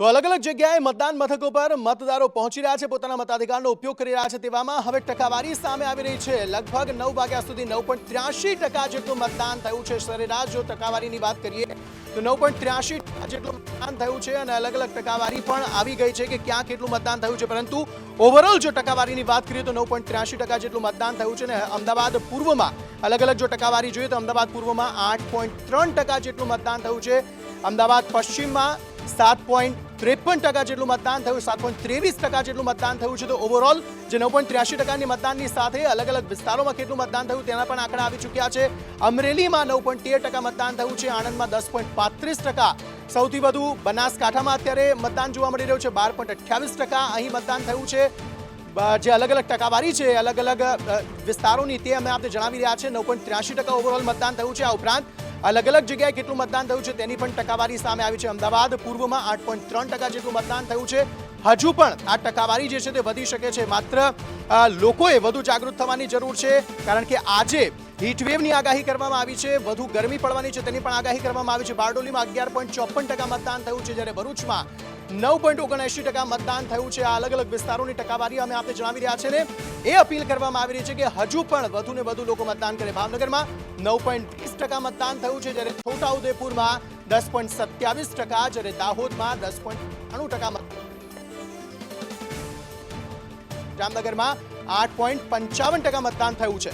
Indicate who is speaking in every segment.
Speaker 1: તો અલગ અલગ જગ્યાએ મતદાન મથકો પર મતદારો પહોંચી રહ્યા છે, પોતાના મતાધિકારનો ઉપયોગ કરી રહ્યા છે તેવામાં હવે ટકાવારી સામે આવી રહી છે. લગભગ નવ વાગ્યા સુધી નવ પોઈન્ટ ત્ર્યાસી ટકા જેટલું મતદાન થયું છે. સરેરાશ જો ટકાવારીની વાત કરીએ, તો નવ પોઈન્ટ ત્ર્યાસી ટકા જેટલું મતદાન થયું છે અને અલગ અલગ ટકાવારી પણ આવી ગઈ છે કે ક્યાં કેટલું મતદાન થયું છે. પરંતુ ઓવરઓલ જો ટકાવારીની વાત કરીએ, તો નવ પોઈન્ટ ત્ર્યાસી ટકા જેટલું મતદાન થયું છે અને અમદાવાદ પૂર્વમાં અલગ અલગ જો ટકાવારી જોઈએ, તો અમદાવાદ પૂર્વમાં આઠ પોઈન્ટ ત્રણ ટકા જેટલું મતદાન થયું છે. અમદાવાદ પશ્ચિમમાં સાત પોઈન્ટ ત્રેપન ટકા જેટલું મતદાન થયું, સાત પોઈન્ટ ત્રેવીસ ટકા જેટલું મતદાન થયું છે. તો ઓવરઓલ જે નવ પોઈન્ટ ત્ર્યાસી ટકાની મતદાનની સાથે અલગ અલગ વિસ્તારોમાં કેટલું મતદાન થયું તેના પણ આંકડા આવી ચૂક્યા છે. અમરેલીમાં નવ પોઈન્ટ તેર ટકા મતદાન થયું છે, આણંદમાં દસ પોઈન્ટ પાંત્રીસ ટકા. સૌથી વધુ બનાસકાંઠામાં અત્યારે મતદાન જોવા મળી રહ્યું છે, બાર પોઈન્ટ અઠ્યાવીસ ટકા અહીં મતદાન થયું છે. જે અલગ અલગ ટકાવારી છે, અલગ અલગ વિસ્તારોની તે અમે આપને જણાવી રહ્યા છે, નવ પોઈન્ટ ત્ર્યાસી ટકા ઓવરઓલ મતદાન થયું છે આ ઉપરાંત અલગ અલગ જગ્યાએ કેટલું મતદાન થયું છે તેની પણ ટકાવારી સામે આવી છે. અમદાવાદ પૂર્વમાં આઠ પોઈન્ટ ત્રણ ટકા જેટલું મતદાન થયું છે. હજુ પણ આ ટકાવારી જે છે તે વધી શકે છે. માત્ર લોકોએ વધુ જાગૃત થવાની જરૂર છે, કારણ કે આજે હીટવેવની આગાહી કરવામાં આવી છે. વધુ ગરમી પડવાની છે તેની પણ આગાહી કરવામાં આવી છે. બારડોલીમાં અગિયાર પોઈન્ટ ચોપન ટકા મતદાન થયું છે. જ્યારે ભરૂચમાં નવ પોઈન્ટ ઓગણએંશી ટકા મતદાન થયું છે. આ અલગ અલગ વિસ્તારોની ટકાવારી અમે આપને જણાવી રહ્યા છે ને એ અપીલ કરવામાં આવી રહી છે કે હજુ પણ વધુ ને વધુ લોકો મતદાન કરે. ભાવનગરમાં નવ પોઈન્ટ ત્રીસ ટકા મતદાન થયું છે જ્યારે છોટાઉદેપુરમાં દસ પોઈન્ટ સત્યાવીસ ટકા, જ્યારે દાહોદમાં દસ પોઈન્ટ અણું ટકા જામનગરમાં આઠ પોઈન્ટ પંચાવન ટકા મતદાન થયું છે.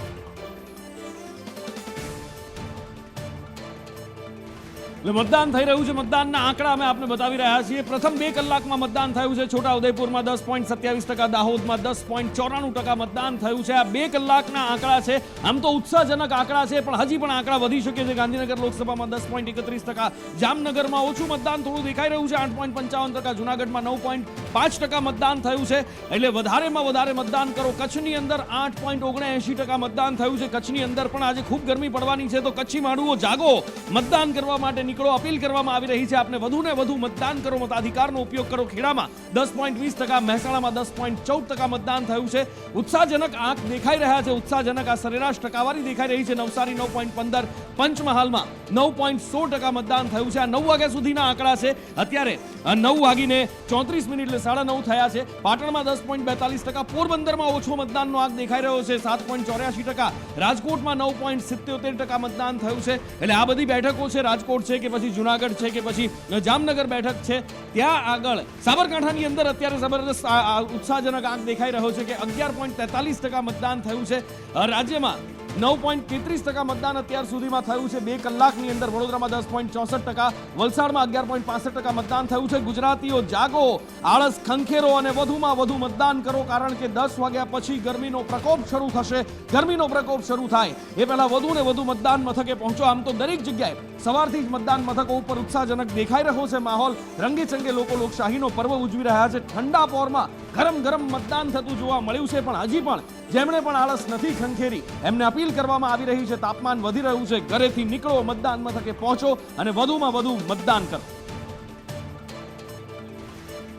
Speaker 2: એટલે મતદાન થઈ રહ્યું છે. મતદાનના આંકડા અમે આપને બતાવી રહ્યા છીએ. પ્રથમ બે કલાકમાં મતદાન થયું છે. છોટા ઉદયપુરમાં દસ પોઈન્ટ સત્યાવીસ ટકા, દાહોદમાં દસ પોઈન્ટ ચોરાણું ટકા મતદાન થયું છે. આ બે કલાકના આંકડા છે. આમ તો ઉત્સાહજનક આંકડા છે, પણ હજી પણ આંકડા વધી શકે છે. ગાંધીનગર લોકસભામાં દસ પોઈન્ટ એકત્રીસ ટકા, જામનગરમાં ઓછું મતદાન થોડું દેખાઈ રહ્યું છે. આઠ પોઈન્ટ પંચાવન ટકા, જુનાગઢમાં નવ પોઈન્ટ પાંચ ટકા મતદાન થયું છે. એટલે વધારેમાં વધારે મતદાન કરો. કચ્છની અંદર આઠ પોઈન્ટ ઓગણએંશી ટકા મતદાન થયું છે. કચ્છની અંદર પણ આજે ખૂબ ગરમી પડવાની છે. તો કચ્છી માડુઓ જાગો. મતદાન કરવા માટે નીકળો, અપીલ કરવામાં આવી રહી છે. આપને વધુ ને વધુ મતદાન કરો, મતાધિકારનો ઉપયોગ કરો. ખેડામાં દસ પોઈન્ટ વીસ ટકા, મહેસાણામાં દસ પોઈન્ટ ચૌદ ટકા મતદાન થયું છે. ઉત્સાહજનક આંક દેખાઈ રહ્યા છે. ઉત્સાહજનક આ સરેરાશ ટકાવારી દેખાઈ રહી છે. નવસારી નવ પોઈન્ટ પંદર, પંચમહાલમાં નવ પોઈન્ટ સો ટકા મતદાન થયું છે. આ નવ વાગ્યા સુધીના આંકડા છે. અત્યારે નવ વાગીને ચોત્રીસ મિનિટ એટલે સાડા નવ થયા છે. પાટણમાં દસ પોઈન્ટ બેતાલીસ ટકા, પોરબંદરમાં ઓછો મતદાનનો આંક દેખાઈ રહ્યો છે. સાત પોઈન્ટ ચોર્યાસી ટકા, રાજકોટમાં નવ પોઈન્ટ સિત્યોતેર ટકા મતદાન થયું છે. એટલે આ બધી બેઠકો છે રાજકોટ છે કે પછી જુનાગઢ છે કે પછી જામનગર બેઠક છે, ત્યાં આગળ સાબરકાંઠાની અંદર અત્યારે જબરદસ્ત ઉત્સાહજનક આંક દેખાઈ રહ્યો છે કે અગિયાર પોઈન્ટ તેતાલીસ ટકા મતદાન થયું છે. રાજ્યમાં નવ પોઈન્ટ તેત્રીસ ટકા મતદાન અત્યાર સુધીમાં થયું છે. બે કલાકની અંદર વડોદરામાં દસ પોઈન્ટ ચોસઠ ટકા, વલસાડમાં અગિયાર પોઈન્ટ પાસઠ ટકા મતદાન થયું છે. ગુજરાતીઓ જાગો, આળસ ખંખેરો અને વધુમાં વધુ મતદાન કરો કારણ કે દસ વાગ્યા પછી ગરમીનો પ્રકોપ શરૂ થશે. ગરમીનો પ્રકોપ શરૂ થાય. એ પહેલા વધુ ને વધુ મતદાન મથકે પહોંચો. આમ તો દરેક જગ્યાએ સવારથી જ મતદાન મથકો ઉપર ઉત્સાહજનક દેખાઈ રહ્યો છે માહોલ. રંગેચંગે લોકો લોકશાહીનો પર્વ ઉજવી રહ્યા છે. ઠંડા પોરમાં ગરમ ગરમ મતદાન થતું જોવા મળ્યું છે, પણ હજી પણ જેમણે પણ આળસ નથી ખંખેરી, એમને અપીલ કરવામાં આવી રહી છે, તાપમાન વધી રહ્યું છે, ઘરેથી નીકળો, મતદાન મથકે પહોંચો અને વધુમાં વધુ મતદાન કરો.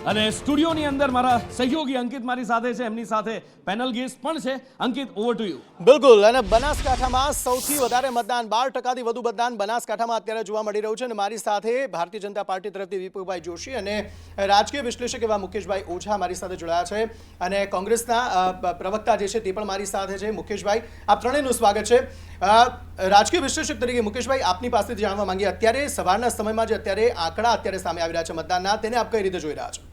Speaker 2: અને સ્ટુડિયોની અંદર મારા સહયોગી અંકિત મારી સાથે છે. એમની સાથે પેનલ ગેસ્ટ પણ છે. અંકિત ઓવર ટુ યુ
Speaker 1: બિલકુલ. અને બનાસકાંઠામાં સૌથી વધારે મતદાન, બાર ટકાથી વધુ મતદાન બનાસકાંઠામાં અત્યારે જોવા મળી રહ્યું છે. અને મારી સાથે ભારતીય જનતા પાર્ટી તરફથી વિપુભાઈ જોશી અને રાજકીય વિશ્લેષક એવા મુકેશભાઈ ઓઝા મારી સાથે જોડાયા છે. અને કોંગ્રેસના પ્રવક્તા જે છે તે પણ મારી સાથે છે. મુકેશભાઈ, આપ ત્રણેયનું સ્વાગત છે. રાજકીય વિશ્લેષક તરીકે મુકેશભાઈ, આપની પાસેથી જાણવા માંગીએ. અત્યારે સવારના સમયમાં જે અત્યારે આંકડા અત્યારે સામે આવી રહ્યા છે મતદાનના, તેને આપ કઈ રીતે જોઈ રહ્યા છો?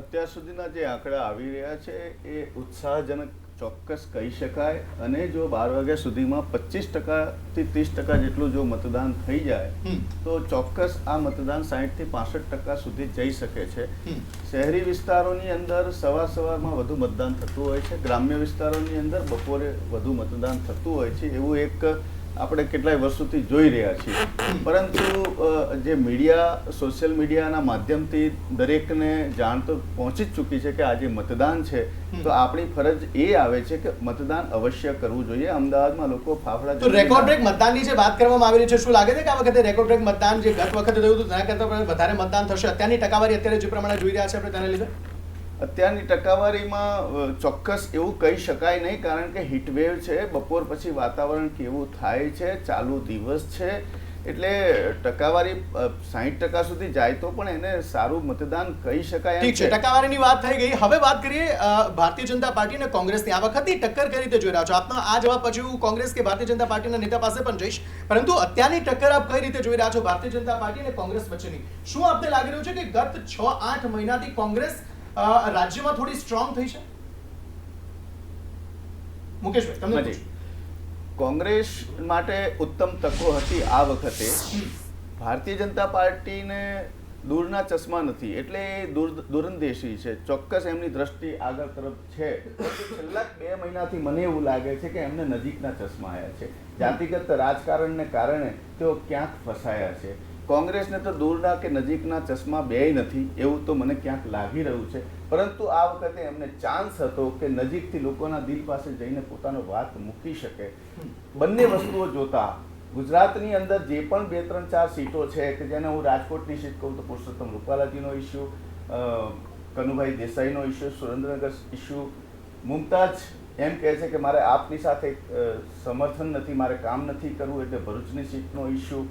Speaker 3: અત્યાર સુધીના જે આંકડા આવી રહ્યા છે એ ઉત્સાહજનક ચોક્કસ કહી શકાય. અને જો બાર વાગ્યા સુધીમાં પચીસ ટકાથી ત્રીસ ટકા જેટલું જો મતદાન થઈ જાય તો ચોક્કસ આ મતદાન સાહીઠથી પાસઠ ટકા સુધી જઈ શકે છે. શહેરી વિસ્તારોની અંદર સવાર સવારમાં વધુ મતદાન થતું હોય છે. ગ્રામ્ય વિસ્તારોની અંદર બપોરે વધુ મતદાન થતું હોય છે. એવું એક આપણે કેટલાય વર્ષોથી જોઈ રહ્યા છીએ. પરંતુ જે મીડિયા સોશિયલ મીડિયાના માધ્યમથી દરેકને જાણ તો પહોંચી જ ચૂકી છે કે આજે મતદાન છે તો આપણી ફરજ એ આવે છે કે મતદાન અવશ્ય કરવું જોઈએ. અમદાવાદમાં લોકો ફાફડા
Speaker 1: તો રેકોર્ડ બ્રેક મતદાનની જે વાત કરવામાં આવી રહી છે શું લાગે છે કે આ વખતે રેકોર્ડ બ્રેક મતદાન જે ગત વખતે થયું હતું તેના કરતાં વધારે મતદાન થશે? અત્યારની ટકાવારી અત્યારે જે પ્રમાણે જોઈ રહ્યા છે આપણે તેના લીધે?
Speaker 3: અત્યારની ટકાવારીમાં ચોક્કસ એવું કહી શકાય નહીં કારણ કે હીટવેવ છે બપોર પછી વાતાવરણ કેવું થાય છે ચાલુ દિવસ છે એટલે ટકાવારી સાહીઠ ટકા સુધી જાય તો પણ એને સારું મતદાન કહી શકાય
Speaker 1: ઠીક છે ટકાવારીની વાત થઈ ગઈ. હવે વાત કરીએ ભારતીય જનતા પાર્ટી અને કોંગ્રેસની. આ વખતની ટક્કર કઈ રીતે જોઈ રહ્યા છો? આપના આ જવાબ પછી હું કોંગ્રેસ કે ભારતીય જનતા પાર્ટીના નેતા પાસે પણ જઈશ. પરંતુ અત્યારની ટક્કર આપ કઈ રીતે જોઈ રહ્યા છો ભારતીય જનતા પાર્ટી અને કોંગ્રેસ વચ્ચેની? શું આપને લાગી રહ્યું છે કે ગત છ આઠ મહિનાથી કોંગ્રેસ રાજ્યમાં થોડી સ્ટ્રોંગ થઈ છે? મુકેશભાઈ તમને
Speaker 3: કોંગ્રેસ માટે ઉત્તમ તકો હતી આ વખતે. ભારતીય જનતા પાર્ટીને દૂરના ચશ્મા નથી એટલે એ દૂર દૂરંદેશી છે. ચોક્કસ એમની દ્રષ્ટિ આગળ તરફ છે. છેલ્લા બે મહિનાથી મને એવું લાગે છે કે એમને નજીકના ચશ્મા આવ્યા છે. જાતિગત રાજકારણને કારણે તેઓ ક્યાંક ફસાયા છે. કોંગ્રેસને તો દૂરના કે નજીકના ચશ્મા બેય નથી, એવું તો મને ક્યાંક લાગી રહ્યું છે. પરંતુ આ વખતે એમને ચાન્સ હતો કે નજીકથી લોકોના દિલ પાસે જઈને પોતાનો વાત મૂકી શકે. બંને વસ્તુઓ જોતા, ગુજરાતની અંદર જે પણ બે ત્રણ ચાર સીટો છે, કે જેને હું રાજકોટની સીટ કહું તો પુરુષોત્તમ રૂપાલાજીનો ઇસ્યુ કનુભાઈ દેસાઈનો ઇસ્યુ સુરેન્દ્રનગર ઇસ્યુ મુમતાજ એમ કહે છે કે મારે આપની સાથે સમર્થન નથી મારે કામ નથી કરવું એટલે ભરૂચની સીટનો
Speaker 1: ઇશ્યુ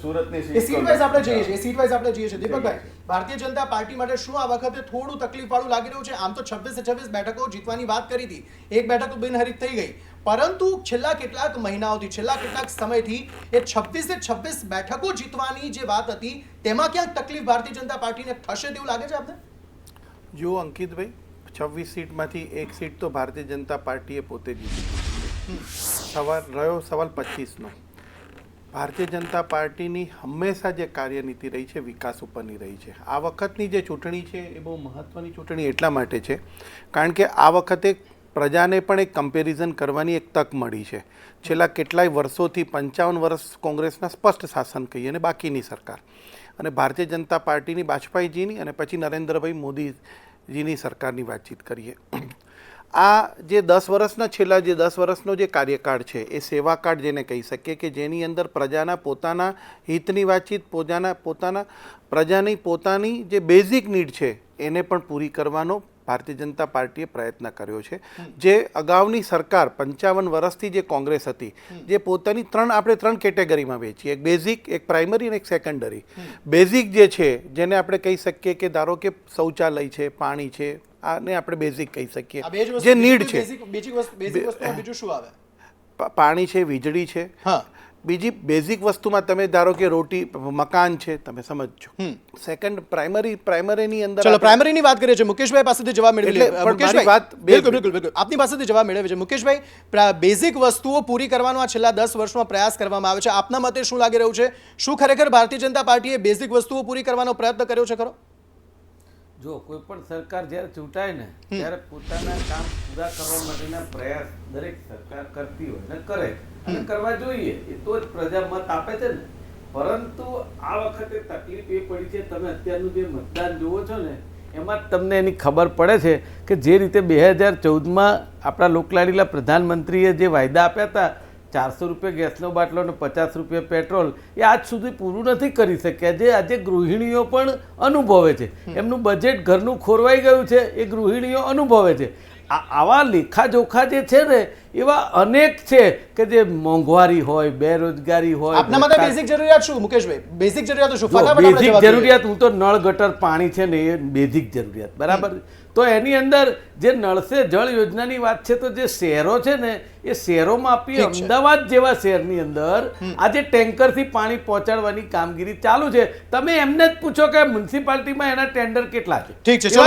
Speaker 3: સુરતની સીટ
Speaker 1: સીટ વાઇઝ આપણે જઈએ છીએ સીટ વાઇઝ આપણે જઈએ છીએ. દીપકભાઈ ભારતીય જનતા પાર્ટી માટે શું આ વખતે થોડું તકલીફ વાળું લાગી રહ્યું છે? આમ તો છવ્વીસે છવ્વીસ બેઠકો જીતવાની વાત કરી હતી. એક બેઠક તો બિનહરીફ થઈ ગઈ. પરંતુ છેલ્લા કેટલાક મહિનાઓથી છેલ્લા કેટલાક સમયથી એ છવ્વીસે છવ્વીસ બેઠકો જીતવાની જે વાત હતી તેમાં ક્યાંક તકલીફ ભારતીય જનતા પાર્ટીને થશે તેવું લાગે છે આપને?
Speaker 4: જુઓ અંકિતભાઈ છવ્વીસ સીટમાંથી એક સીટ તો ભારતીય જનતા પાર્ટીએ પોતે જીતી સવાલ રહ્યો સવાલ પચીસનો. ભારતીય જનતા પાર્ટીની હંમેશા જે કાર્યનીતિ રહી છે, વિકાસ ઉપરની રહી છે. આ વખતની જે ચૂંટણી છે, એ બહુ મહત્ત્વની ચૂંટણી એટલા માટે છે, કારણ કે આ વખતે પ્રજાને પણ એક કમ્પેરિઝન કરવાની એક તક મળી છે. છેલ્લા કેટલાય વર્ષોથી પંચાવન વર્ષ કોંગ્રેસના સ્પષ્ટ શાસન કહીએ અને બાકીની સરકાર. અને ભારતીય જનતા પાર્ટીની વાજપેયીજીની અને પછી નરેન્દ્રભાઈ મોદીજીની સરકારની વાતચીત કરીએ. આ જે દસ વર્ષના, છેલ્લા જે દસ વર્ષનો જે કાર્યકાળ છે, એ સેવા કાર્ડ જેને કહી શકીએ કે જેની અંદર પ્રજાના પોતાના હિતની વાતચીત, પોતાના પોતાના, પ્રજાની પોતાની જે બેઝિક નીડ છે, એને પણ પૂરી કરવાનો ભારતીય જનતા પાર્ટીએ પ્રયત્ન કર્યો છે. જે અગાઉની સરકાર પંચાવન વર્ષથી જે કોંગ્રેસ હતી જે પોતાની ત્રણ આપણે ત્રણ કેટેગરીમાં વેચીએ. એક બેઝિક એક પ્રાઇમરી અને એક સેકન્ડરી. બેઝિક જે છે જેને આપણે કહી શકીએ કે ધારો કે શૌચાલય છે પાણી છે આને આપણે બેઝિક કહી શકીએ.
Speaker 1: જ
Speaker 4: નીડ છે. પાણી છે વીજળી છે.
Speaker 1: હા.
Speaker 4: બીજી બેઝિક વસ્તુમાં તમે ધારો કે રોટી મકાન છે તમે સમજજો. સેકન્ડ પ્રાઇમરી પ્રાઇમરીની અંદર
Speaker 1: ચલો પ્રાઇમરીની વાત કરીએ છીએ. મુકેશભાઈ પાસેથી જવાબ મેળવી મુકેશભાઈ?
Speaker 4: વાત
Speaker 1: બિલકુલ બિલકુલ બિલકુલ. આપની પાસેથી જવાબ મેળવે છે. મુકેશભાઈ બેઝિક વસ્તુઓ પૂરી કરવાનો આ છેલ્લા દસ વર્ષમાં પ્રયાસ કરવામાં આવે છે. આપના મતે શું લાગી રહ્યું છે? શું ખરેખર ભારતીય જનતા પાર્ટીએ બેઝિક વસ્તુઓ પૂરી કરવાનો પ્રયત્ન કર્યો છે ખરો?
Speaker 5: જો કોઈ પણ સરકાર જ્યારે ચૂંટાય ને ત્યારે પોતાના કામ પૂરા કરવા માટેના પ્રયાસ દરેક સરકાર કરતી હોય ને કરે. અને કરવા જોઈએ એ તો જ પ્રજા મત આપે છે ને. પરંતુ આ વખતે તકલીફ એ પડી છે તમે અત્યારનું જે મતદાન જુઓ છો ને એમાં તમને એની ખબર પડે છે કે જે રીતે બે હજાર ચૌદમાં આપણા લોકલાડીલા પ્રધાનમંત્રીએ જે વાયદા આપ્યા હતા ચારસો રૂપિયા ગેસનો બાટલો અને પચાસ રૂપિયા પેટ્રોલ એ આજ સુધી પૂરું નથી કરી શક્યા. જે આજે ગૃહિણીઓ પણ અનુભવે છે. એમનું બજેટ ઘરનું ખોરવાઈ ગયું છે. એ ગૃહિણીઓ અનુભવે છે. આવા લેખાજોખા જે છે ને એવા અનેક છે કે જે મોંઘવારી હોય બેરોજગારી હોય
Speaker 1: આપના
Speaker 5: ભ્રષ્ટાચાર-
Speaker 1: બેઝિક જરૂરિયાત શું મુકેશભાઈ? બેઝિક જરૂરિયાત શું?
Speaker 5: બેઝિક જરૂરિયાત હું તો નળ ગટર પાણી છે ને એ બેઝિક જરૂરિયાત. બરાબર? તો એની અંદર જે નળસે જળ યોજનાની વાત છે તો જે શહેરો છે ને એ શહેરોમાં આપી અમદાવાદ જેવા શહેરની અંદર આજે ટેન્કરથી પાણી પહોંચાડવાની કામગીરી ચાલુ છે. તમે એમને જ પૂછો કે મ્યુનિસિપાલિટીમાં એના ટેન્ડર કેટલા છે.
Speaker 1: ઠીક છે, ચલો,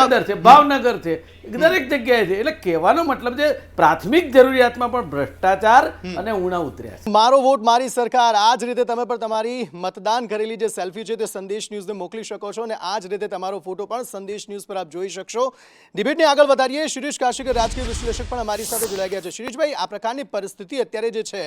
Speaker 5: અંદર છે ભાવનગર છે. દરેક જગ્યાએ છે. એટલે કહેવાનો મતલબ છે પ્રાથમિક જરૂરિયાતમાં પણ ભ્રષ્ટાચાર અને ઉણા ઉતર્યા છે.
Speaker 1: મારો વોટ મારી સરકાર. આ જ રીતે તમે પણ તમારી મતદાન કરેલી જે સેલ્ફી છે તે સંદેશ ન્યૂઝને મોકલી શકો છો અને આ જ રીતે તમારો ફોટો પણ સંદેશ ન્યૂઝ પર આપ જોઈ શકશો. ડિબેટને આગળ વધારીએ. શિરીષ કાશીકર રાજકીય વિશ્લેષક પણ અમારી સાથે જોડાઈ ગયા છે. શિરીષભાઈ આ પ્રકારની પરિસ્થિતિ અત્યારે જે છે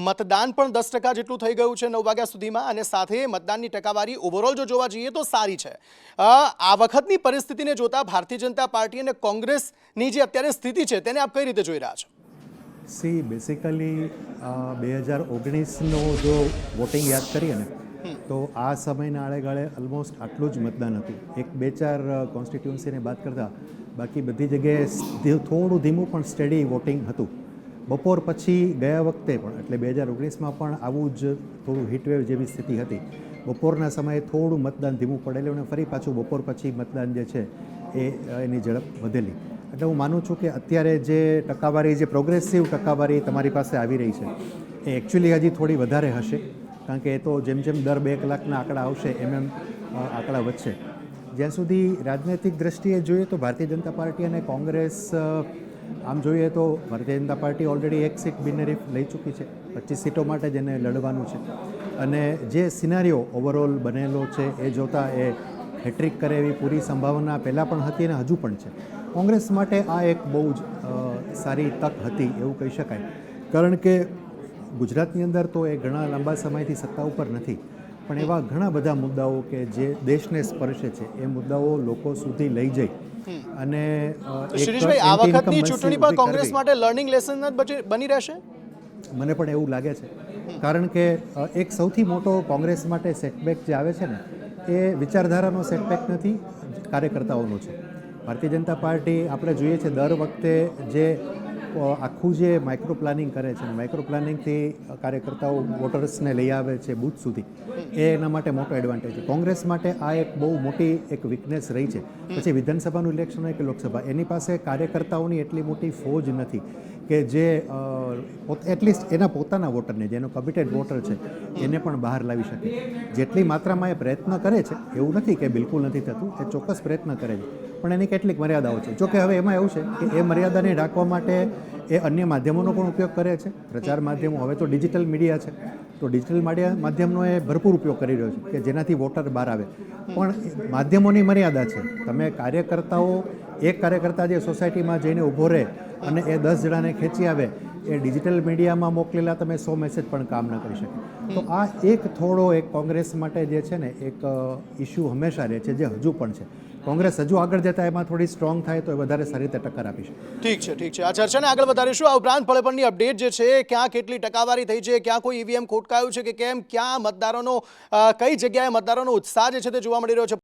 Speaker 1: મતદાન પણ દસ ટકા જેટલું થઈ ગયું છે નવ વાગ્યા સુધીમાં અને સાથે મતદાનની ટકાવારી ઓવરઓલ જો જોવા જઈએ તો સારી છે. આ વખતની પરિસ્થિતિને જોતા ભારતીય જનતા પાર્ટી અને કોંગ્રેસની જે અત્યારે સ્થિતિ છે તેને આપ કઈ રીતે જોઈ રહ્યા છો?
Speaker 6: સી બેસિકલી બે હજાર ઓગણીસનો જો વોટિંગ યાદ કરીએ ને તો આ સમયના આળેગાળે ઓલમોસ્ટ આટલું જ મતદાન હતું. એક બે ચાર કોન્સ્ટિટ્યુન્સીને બાદ કરતાં બાકી બધી જગ્યાએ થોડું ધીમું પણ સ્ટડી વોટિંગ હતું. બપોર પછી ગયા વખતે પણ, એટલે બે હજાર ઓગણીસમાં પણ આવું જ થોડું હીટવેવ જેવી સ્થિતિ હતી. બપોરના સમયે થોડું મતદાન ધીમું પડેલું અને ફરી પાછું બપોર પછી મતદાન જે છે એ, એની ઝડપ વધેલી. એટલે હું માનું છું કે અત્યારે જે ટકાવારી, જે પ્રોગ્રેસિવ ટકાવારી તમારી પાસે આવી રહી છે, એ એકચ્યુઅલી હજી થોડી વધારે હશે. કારણ કે એ તો જેમ જેમ દર બે કલાકના આંકડા આવશે, એમ એમ આંકડા વધશે. જ્યાં સુધી રાજનૈતિક દ્રષ્ટિએ જોઈએ તો ભારતીય જનતા પાર્ટી અને કોંગ્રેસ આમ જોઈએ તો ભારતીય જનતા પાર્ટી ઓલરેડી એક સીટ બિનરીફ લઈ ચૂકી છે. પચીસ સીટો માટે જ એને લડવાનું છે. અને જે સિનારીઓ ઓવરઓલ બનેલો છે એ જોતાં એ હેટ્રિક કરે એવી પૂરી સંભાવના પહેલાં પણ હતી અને હજુ પણ છે. કોંગ્રેસ માટે આ એક બહુ જ સારી તક હતી એવું કહી શકાય. કારણ કે ગુજરાતની અંદર તો એ ઘણા લાંબા સમયથી સત્તા ઉપર નથી. પણ એવા ઘણા બધા મુદ્દાઓ કે જે દેશને સ્પર્શે છે એ મુદ્દાઓ લોકો સુધી લઈ જઈ. અને
Speaker 1: શિરીષભાઈ આ વખતની ચૂંટણી પણ કોંગ્રેસ માટે લર્નિંગ લેસન જ બની રહેશે?
Speaker 6: મને પણ એવું લાગે છે. કારણ કે એક સૌથી મોટો કોંગ્રેસ માટે સેટબેક જે આવે છે ને એ વિચારધારાનો સેટબેક નથી કાર્યકર્તાઓનો છે. ભારતીય જનતા પાર્ટી આપણે જોઈએ છે દર વખતે જે આખું જે માઇક્રો પ્લાનિંગ કરે છે માઇક્રો પ્લાનિંગથી કાર્યકર્તાઓ વોટર્સને લઈ આવે છે બૂથ સુધી, એ એના માટે મોટો એડવાન્ટેજ છે. કોંગ્રેસ માટે આ એક બહુ મોટી એક વીકનેસ રહી છે. પછી વિધાનસભાનું ઇલેક્શન હોય કે લોકસભા, એની પાસે કાર્યકર્તાઓની એટલી મોટી ફોજ નથી. કે જે એટલીસ્ટ એના પોતાના વોટરને જેનો કમિટેડ વોટર છે, એને પણ બહાર લાવી શકે. જેટલી માત્રામાં એ પ્રયત્ન કરે છે, એવું નથી કે બિલકુલ નથી થતું, એ ચોક્કસ પ્રયત્ન કરે છે. પણ એની કેટલીક મર્યાદાઓ છે. જોકે હવે એમાં એવું છે કે એ મર્યાદાને ઢાંકવા માટે એ અન્ય માધ્યમોનો પણ ઉપયોગ કરે છે. પ્રચાર માધ્યમો, હવે તો ડિજિટલ મીડિયા છે. તો ડિજિટલ મીડિયા માધ્યમનો એ ભરપૂર ઉપયોગ કરી રહ્યો છે, કે જેનાથી વોટર બહાર આવે. પણ માધ્યમોની મર્યાદા છે. તમે કાર્યકર્તાઓ એક કાર્યકર્તા જે સોસાયટીમાં જઈને ઊભો રહે અને એ દસ જણાને ખેંચી આવે, એ ડિજિટલ મીડિયામાં મોકલેલા તમે સો મેસેજ પણ કામ ન કરી શકે. તો આ એક થોડો એક કોંગ્રેસ માટે જે છે ને એક ઇસ્યુ હંમેશા રહે છે, જે હજુ પણ છે. કોંગ્રેસ હજુ આગળ જતા એમાં થોડી સ્ટ્રોંગ થાય તો એ વધારે સારી રીતે ટક્કર આપી છે
Speaker 1: ઠીક છે ઠીક છે. આ ચર્ચાને આગળ વધારીશું. આ ઉપરાંત ફળપણની અપડેટ જે છે, ક્યાં કેટલી ટકાવારી થઈ છે, ક્યાં કોઈ ઈવીએમ ખોટકાયું છે કે કેમ, ક્યાં મતદારોનો કઈ જગ્યાએ મતદારોનો ઉત્સાહ જે છે તે જોવા મળી રહ્યો છે?